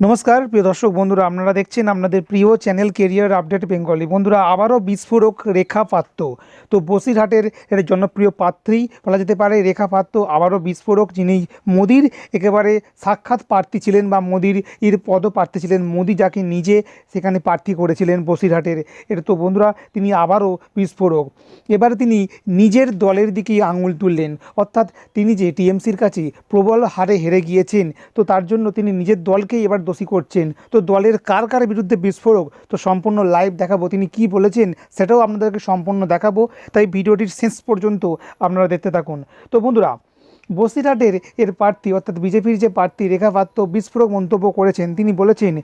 নমস্কার, প্রিয় দর্শক বন্ধুরা, আপনারা দেখছেন আপনাদের প্রিয় চ্যানেল কেরিয়ার আপডেট বেঙ্গলি বন্ধুরা, আবারও বিস্ফোরক রেখা পাত্র। তো বসিরহাটের জনপ্রিয় পাত্রী বলা যেতে পারে রেখা পাত্র, আবারও বিস্ফোরক, যিনি মোদির একেবারে সাক্ষাৎ প্রার্থী ছিলেন বা মোদির এর পদপ্রার্থী ছিলেন, মোদি যাকে নিজে সেখানে প্রার্থী করেছিলেন বসিরহাটের। এর তো বন্ধুরা, তিনি আবারও বিস্ফোরক। এবারে তিনি নিজের দলের দিকেই আঙুল তুললেন। অর্থাৎ তিনি যে টিএমসির কাছে প্রবল হারে হেরে গিয়েছেন, তো তার জন্য তিনি নিজের দলকেই এবার দোষী করছেন। তো দলের কার কার বিরুদ্ধে বিস্ফোরক? তো সম্পূর্ণ লাইভ দেখাবো। তিনি কি বলেছেন সেটাও আপনাদেরকে সম্পূর্ণ দেখাবো। তাই ভিডিওটির শেষ পর্যন্ত আপনারা দেখতে থাকুন। তো বন্ধুরা, বসিরহাটের এর প্রার্থী, অর্থাৎ বিজেপির যে প্রার্থী রেখা পাত্র বিস্ফোরক মন্তব্য করেছেন, তিনি বলেছেন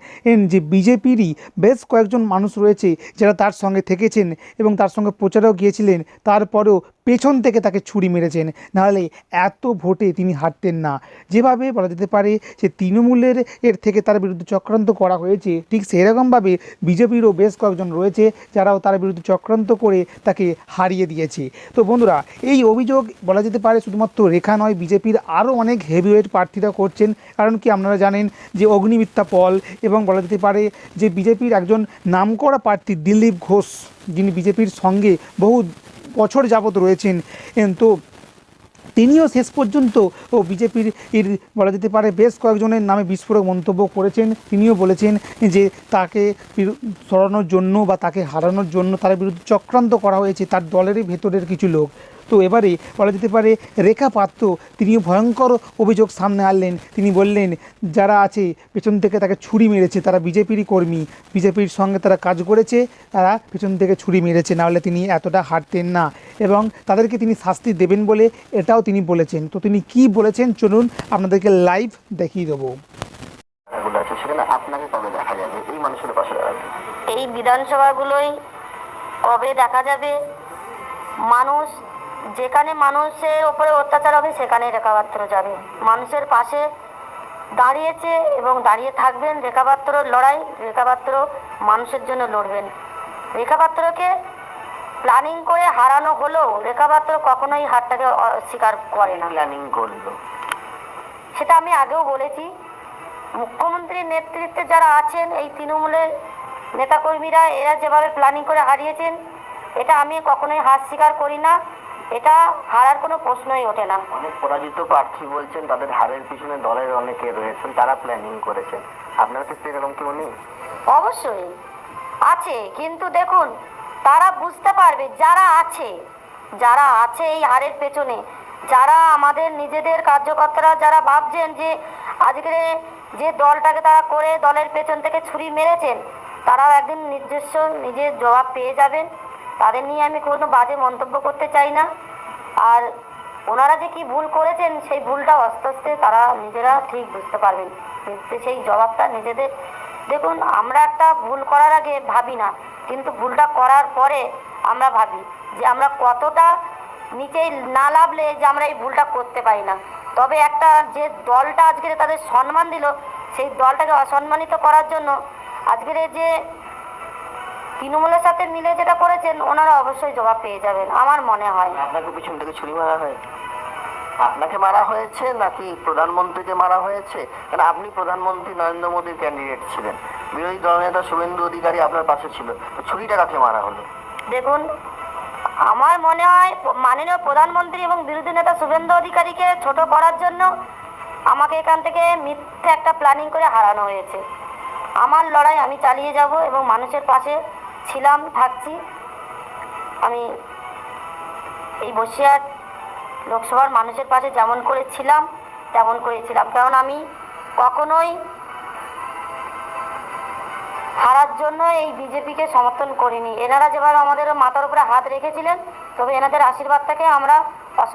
যে বিজেপিরই বেশ কয়েকজন মানুষ রয়েছে যারা তার সঙ্গে থেকেছেন এবং তার সঙ্গে প্রচারেও গিয়েছিলেন। তারপরেও পেছন থেকে তাকে ছুরি মেরেছেন। নাহলে এত ভোটে তিনি হারতেন না। যেভাবে বলা যেতে পারে যে তৃণমূলের এর থেকে তার বিরুদ্ধে চক্রান্ত করা হয়েছে। ঠিক সেরকমভাবে বিজেপিরও বেশ কয়েকজন রয়েছে যারাও তার বিরুদ্ধে চক্রান্ত করে তাকে হারিয়ে দিয়েছে। তো বন্ধুরা, এই অভিযোগ বলা যেতে পারে শুধুমাত্র রেখা নয়, বিজেপির আরও অনেক হেভিওয়েট প্রার্থীরা করছেন। কারণ কি আপনারা জানেন যে অগ্নিমিত্রা পল এবং বলা যেতে পারে যে বিজেপির একজন নামকরা প্রার্থী দিলীপ ঘোষ, যিনি বিজেপির সঙ্গে বহু বছর যাবৎ রয়েছেন তো তিনিও শেষ পর্যন্ত ও বিজেপির বলা যেতে পারে বেশ কয়েকজনের নামে বিস্ফোরক মন্তব্য করেছেন। তিনিও বলেছেন যে তাকে সরানোর জন্য বা তাকে হারানোর জন্য তার বিরুদ্ধে চক্রান্ত করা হয়েছে, তার দলেরই ভেতরের কিছু লোক। তো এবারে বলা যেতে পারে রেখা পাত্র তিনিও ভয়ঙ্কর অভিযোগ সামনে আনলেন। তিনি বললেন, যারা আছে, পেছন থেকে তাকে ছুরি মেরেছে, তারা বিজেপিরই কর্মী। বিজেপির সঙ্গে তারা কাজ করেছে, তারা পেছন থেকে ছুরি মেরেছে নাহলে তিনি এতটা হাঁটতেন না। এবং তাদেরকে তিনি শাস্তি দেবেন বলে এটাও তিনি বলেছেন। তো তিনি কি বলেছেন? চলুন আপনাদেরকে লাইভ দেখিয়ে দেবো। এই এই বিধানসভাগুলোই কবে দেখা যাবে? মানুষ যেখানে মানুষের ওপরে অত্যাচার হবে সেখানে রেখাপাত্র যাবে। মানুষের পাশে দাঁড়িয়েছে এবং দাঁড়িয়ে থাকবেন রেখাপাত্রর লড়াই রেখাপাত্র মানুষের জন্য লড়বেন। রেখাপাত্রকে প্ল্যানিং করে হারানো হলেও রেখাপাত্র কখনোই হারটাকে অস্বীকার করে না। প্ল্যানিং করল। সেটা আমি আগেও বলেছি। মুখ্যমন্ত্রীর নেতৃত্বে যারা আছেন এই তৃণমূলের নেতাকর্মীরা এরা যেভাবে প্ল্যানিং করে হারিয়েছেন এটা আমি কখনোই হার স্বীকার করি না। এটা হারার কোনো প্রশ্নই ওঠে না। অনেক পরাজিত প্রার্থী বলছেন তাদের হারের পিছনে দলের অনেকে রয়েছেন তারা প্ল্যানিং করেছেন। আপনার ক্ষেত্রে এরকম কেউ নেই অবশ্যই আছে কিন্তু দেখুন তারা বুঝতে পারবে যারা আছে। যারা আছে এই হারের পেছনে যারা আমাদের নিজেদের কার্যকর্তারা যারা ভাবছেন যে আজকে যে দলটাকে তারা করে দলের পেছন থেকে ছুরি মেরেছেন তারাও একদিন নিজস্ব নিজের জবাব পেয়ে যাবেন। তাদের নিয়ে আমি কোনো বাজে মন্তব্য করতে চাই না। আর ওনারা যে কি ভুল করেছেন, সেই ভুলটা আস্তে আস্তে তারা নিজেরা ঠিক বুঝতে পারবেন। সেই জবাবটা নিজেদের, দেখুন, আমরা একটা ভুল করার আগে ভাবি না, কিন্তু ভুলটা করার পরে আমরা ভাবি যে আমরা কতটা নিচেই না লাভলে যে আমরা এই ভুলটা করতে পারি না। তবে একটা যে দলটা আজকে তাদের সম্মান দিল, সেই দলটাকে অসম্মানিত করার জন্য আজকের যে তৃণমূলের সাথে মিলে যেটা করেছেন ওনারা অবশ্যই জবাব পেয়ে যাবেন আমার মনে হয়। আপনাকে পিছন থেকে ছুরি মারা হয়েছে আপনাকে মারা হয়েছে নাকি প্রধানমন্ত্রীকে মারা হয়েছে? কারণ আপনি প্রধানমন্ত্রী নরেন্দ্র মোদীর ক্যান্ডিডেট ছিলেন। বিরোধী দলনেতা শুভেন্দু অধিকারী আপনার পাশে ছিল। তো ছুরিটা কাকে মারা হলো? দেখুন আমার মনে হয় মাননীয় প্রধানমন্ত্রী এবং বিরোধী নেতা শুভেন্দু অধিকারীকে ছোট করার জন্য আমাকে এখান থেকে মিথ্যে একটা প্ল্যানিং করে হারানো হয়েছে। আমার লড়াই আমি চালিয়ে যাব এবং মানুষের পাশে ছিলাম, থাকছি। আমি এই বসিরহাট লোকসভার মানুষের পাশে যেমন করেছিলাম তেমন করেছিলাম। কারণ আমি কখনোই হারার জন্য এই বিজেপিকে সমর্থন করিনি। এনারা যেভাবে আমাদের মাথার উপরে হাত রেখেছিলেন, তবে এনাদের আশীর্বাদটাকে আমরা